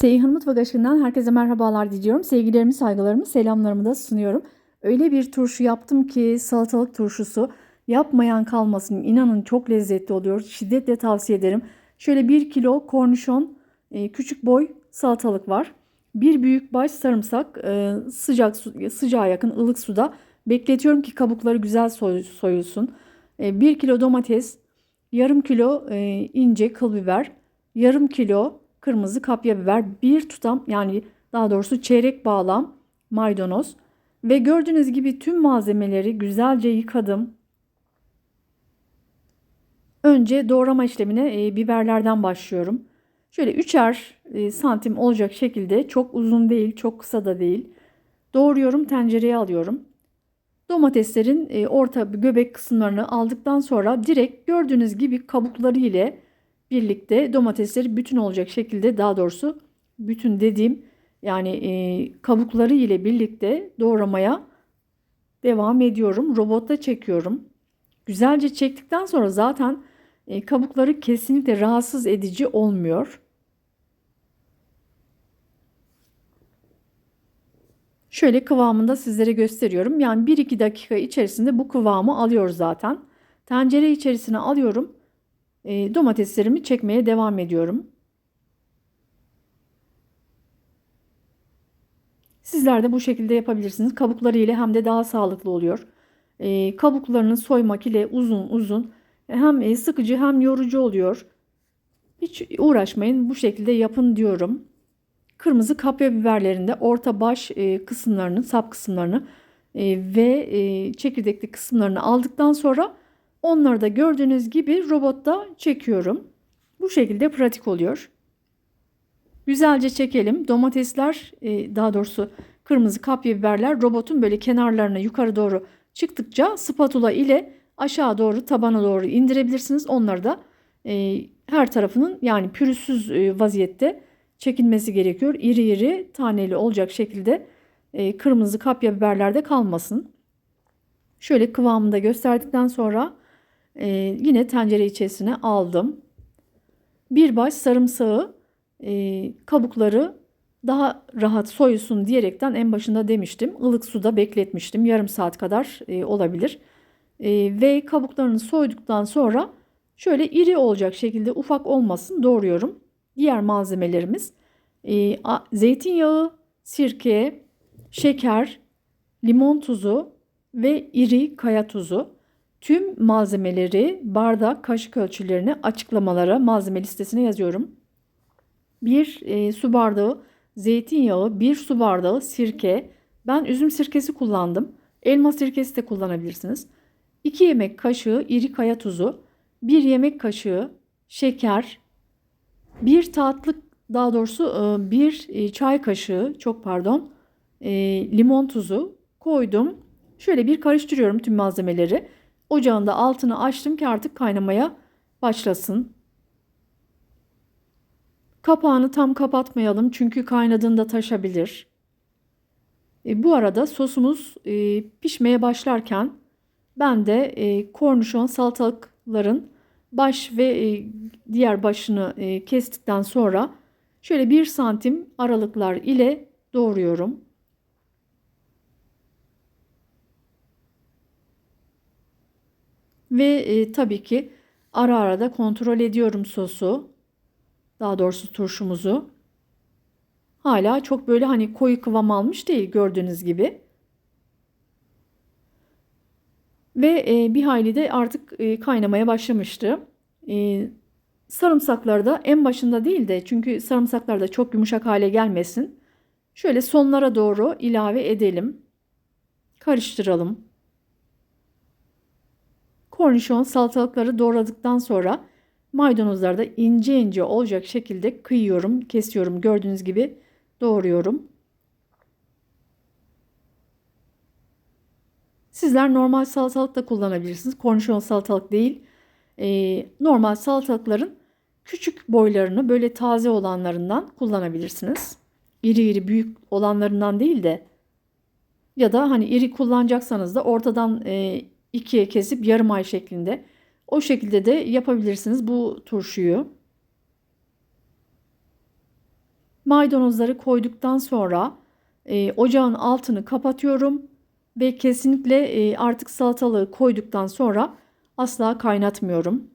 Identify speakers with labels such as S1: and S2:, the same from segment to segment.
S1: Seyhan Mutfak Aşkı'ndan herkese merhabalar diliyorum. Sevgilerimi, saygılarımı, selamlarımı da sunuyorum. Öyle bir turşu yaptım ki salatalık turşusu yapmayan kalmasın. İnanın çok lezzetli oluyor. Şiddetle tavsiye ederim. Şöyle 1 kilo kornişon, e, küçük boy salatalık var. Bir büyük baş sarımsak e, sıcak su, sıcağa yakın ılık suda bekletiyorum ki kabukları güzel soy, soyulsun. 1 kilo domates, yarım kilo e, ince kıl biber, yarım kilo kırmızı kapya biber, bir tutam yani daha doğrusu çeyrek bağlam maydanoz ve gördüğünüz gibi tüm malzemeleri güzelce yıkadım. Önce doğrama işlemine e, biberlerden başlıyorum. Şöyle üçer e, santim olacak şekilde çok uzun değil, çok kısa da değil. Doğruyorum, tencereye alıyorum. Domateslerin e, orta göbek kısımlarını aldıktan sonra direkt gördüğünüz gibi kabukları ile birlikte domatesleri bütün olacak şekilde daha doğrusu bütün dediğim yani e, kabukları ile birlikte doğramaya devam ediyorum. Robotta çekiyorum. Güzelce çektikten sonra zaten e, kabukları kesinlikle rahatsız edici olmuyor. Şöyle kıvamında sizlere gösteriyorum. Yani 1-2 dakika içerisinde bu kıvamı alıyor zaten. Tencere içerisine alıyorum. E, domateslerimi çekmeye devam ediyorum. Sizler de bu şekilde yapabilirsiniz. Kabukları ile hem de daha sağlıklı oluyor. E, kabuklarını soymak ile uzun uzun hem e, sıkıcı hem yorucu oluyor. Hiç uğraşmayın bu şekilde yapın diyorum. Kırmızı kapya biberlerinde orta baş e, kısımlarını, sap kısımlarını e, ve e, çekirdekli kısımlarını aldıktan sonra onları da gördüğünüz gibi robotta çekiyorum. Bu şekilde pratik oluyor. Güzelce çekelim. Domatesler e, daha doğrusu kırmızı kapya biberler robotun böyle kenarlarına yukarı doğru çıktıkça spatula ile aşağı doğru tabana doğru indirebilirsiniz. Onları da e, her tarafının yani pürüzsüz e, vaziyette çekilmesi gerekiyor. İri iri taneli olacak şekilde kırmızı kapya biberlerde kalmasın. Şöyle kıvamında gösterdikten sonra e, yine tencere içerisine aldım. Bir baş sarımsağı e, kabukları daha rahat soyulsun diyerekten en başında demiştim. ılık suda bekletmiştim. Yarım saat kadar e, olabilir. E, ve kabuklarını soyduktan sonra şöyle iri olacak şekilde ufak olmasın doğruyorum. Diğer malzemelerimiz e, a, zeytinyağı, sirke, şeker, limon tuzu ve iri kaya tuzu. Tüm malzemeleri bardak, kaşık ölçülerini açıklamalara, malzeme listesine yazıyorum. Bir e, su bardağı zeytinyağı, bir su bardağı sirke. Ben üzüm sirkesi kullandım. Elma sirkesi de kullanabilirsiniz. 2 yemek kaşığı iri kaya tuzu, 1 yemek kaşığı şeker, 1 tatlı daha doğrusu e, bir e, çay kaşığı çok pardon e, limon tuzu koydum. Şöyle bir karıştırıyorum tüm malzemeleri. Ocağın da altını açtım ki artık kaynamaya başlasın. Kapağını tam kapatmayalım çünkü kaynadığında taşabilir. E, bu arada sosumuz e, pişmeye başlarken ben de e, kornişon salatalıkların baş ve e, diğer başını e, kestikten sonra şöyle bir santim aralıklar ile doğruyorum. Ve e, tabii ki ara ara da kontrol ediyorum sosu. Daha doğrusu turşumuzu. Hala çok böyle hani koyu kıvam almış değil gördüğünüz gibi. Ve e, bir hayli de artık e, kaynamaya başlamıştı. E, sarımsakları da en başında değil de çünkü sarımsaklar da çok yumuşak hale gelmesin. Şöyle sonlara doğru ilave edelim. Karıştıralım. Kornişon salatalıkları doğradıktan sonra maydanozları da ince ince olacak şekilde kıyıyorum, kesiyorum. Gördüğünüz gibi doğruyorum. Sizler normal salatalık da kullanabilirsiniz. Kornişon salatalık değil. Ee, normal salatalıkların küçük boylarını böyle taze olanlarından kullanabilirsiniz. İri iri büyük olanlarından değil de ya da hani iri kullanacaksanız da ortadan e, ikiye kesip yarım ay şeklinde o şekilde de yapabilirsiniz bu turşuyu. Maydanozları koyduktan sonra e, ocağın altını kapatıyorum ve kesinlikle e, artık salatalığı koyduktan sonra asla kaynatmıyorum.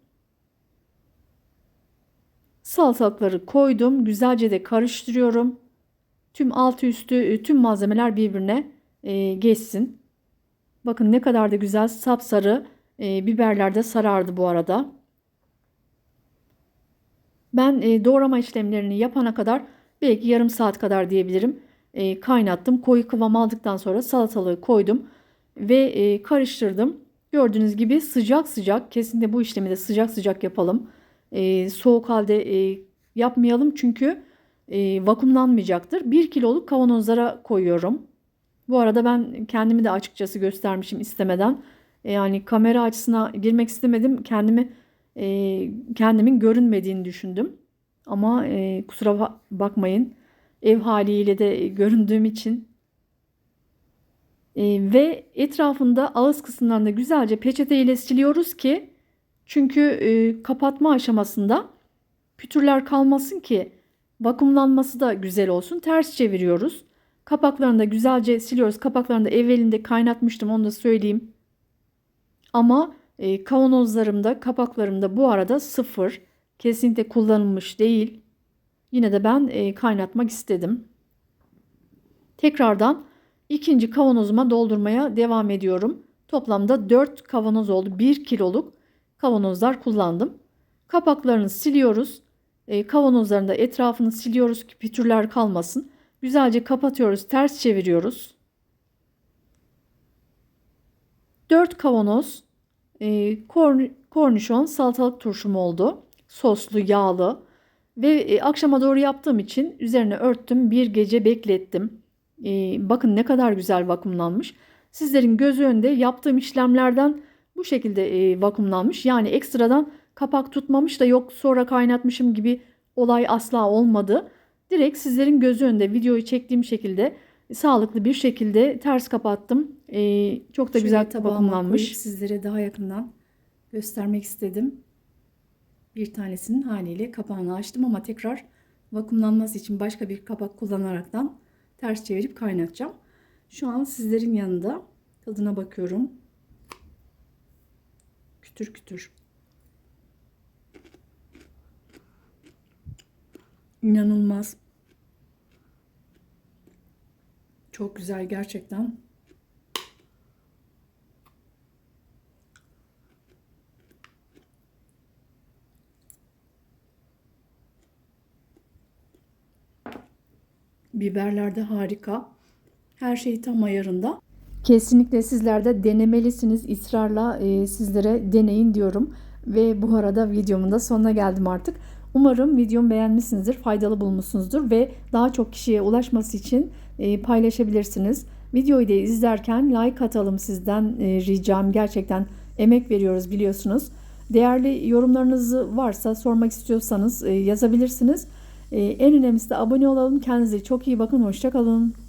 S1: Salatalıkları koydum. Güzelce de karıştırıyorum. Tüm altı üstü e, tüm malzemeler birbirine e, geçsin. Bakın ne kadar da güzel sapsarı e, biberler de sarardı bu arada. Ben e, doğrama işlemlerini yapana kadar belki yarım saat kadar diyebilirim. E, kaynattım. Koyu kıvam aldıktan sonra salatalığı koydum ve e, karıştırdım. Gördüğünüz gibi sıcak sıcak kesinlikle bu işlemi de sıcak sıcak yapalım. E, soğuk halde e, yapmayalım çünkü e, vakumlanmayacaktır. 1 kiloluk kavanozlara koyuyorum. Bu arada ben kendimi de açıkçası göstermişim istemeden. E, yani kamera açısına girmek istemedim. Kendimi e, kendimin görünmediğini düşündüm. Ama e, kusura bakmayın. Ev haliyle de göründüğüm için. E, ve etrafında ağız kısımlarında güzelce peçete ile siliyoruz ki çünkü e, kapatma aşamasında pütürler kalmasın ki vakumlanması da güzel olsun. Ters çeviriyoruz. Kapaklarını da güzelce siliyoruz. Kapaklarını da evvelinde kaynatmıştım onu da söyleyeyim. Ama e, kavanozlarımda, kapaklarımda bu arada sıfır. Kesinlikle kullanılmış değil. Yine de ben e, kaynatmak istedim. Tekrardan ikinci kavanozuma doldurmaya devam ediyorum. Toplamda 4 kavanoz oldu. 1 kiloluk kavanozlar kullandım. Kapaklarını siliyoruz. E, kavanozların da etrafını siliyoruz ki pütürler kalmasın. Güzelce kapatıyoruz, ters çeviriyoruz. 4 kavanoz e, korn, kornişon salatalık turşum oldu. Soslu, yağlı ve e, akşama doğru yaptığım için üzerine örttüm. Bir gece beklettim. E, bakın ne kadar güzel vakumlanmış. Sizlerin gözü önünde yaptığım işlemlerden bu şekilde e, vakumlanmış. Yani ekstradan kapak tutmamış da yok sonra kaynatmışım gibi olay asla olmadı. Direkt sizlerin gözü önünde videoyu çektiğim şekilde sağlıklı bir şekilde ters kapattım. Ee, çok da
S2: Şöyle
S1: güzel
S2: koyup sizlere daha yakından göstermek istedim. Bir tanesinin haliyle kapağını açtım ama tekrar vakumlanması için başka bir kapak kullanaraktan ters çevirip kaynatacağım. Şu an sizlerin yanında tadına bakıyorum. Kütür kütür. İnanılmaz. Çok güzel gerçekten. Biberler de harika. Her şey tam ayarında.
S1: Kesinlikle sizler de denemelisiniz. İsrarla e, sizlere deneyin diyorum. Ve bu arada videomun da sonuna geldim artık. Umarım videomu beğenmişsinizdir, faydalı bulmuşsunuzdur ve daha çok kişiye ulaşması için e, paylaşabilirsiniz. Videoyu da izlerken like atalım sizden e, ricam. Gerçekten emek veriyoruz biliyorsunuz. Değerli yorumlarınız varsa sormak istiyorsanız e, yazabilirsiniz. En önemlisi de abone olalım. Kendinize çok iyi bakın. Hoşçakalın.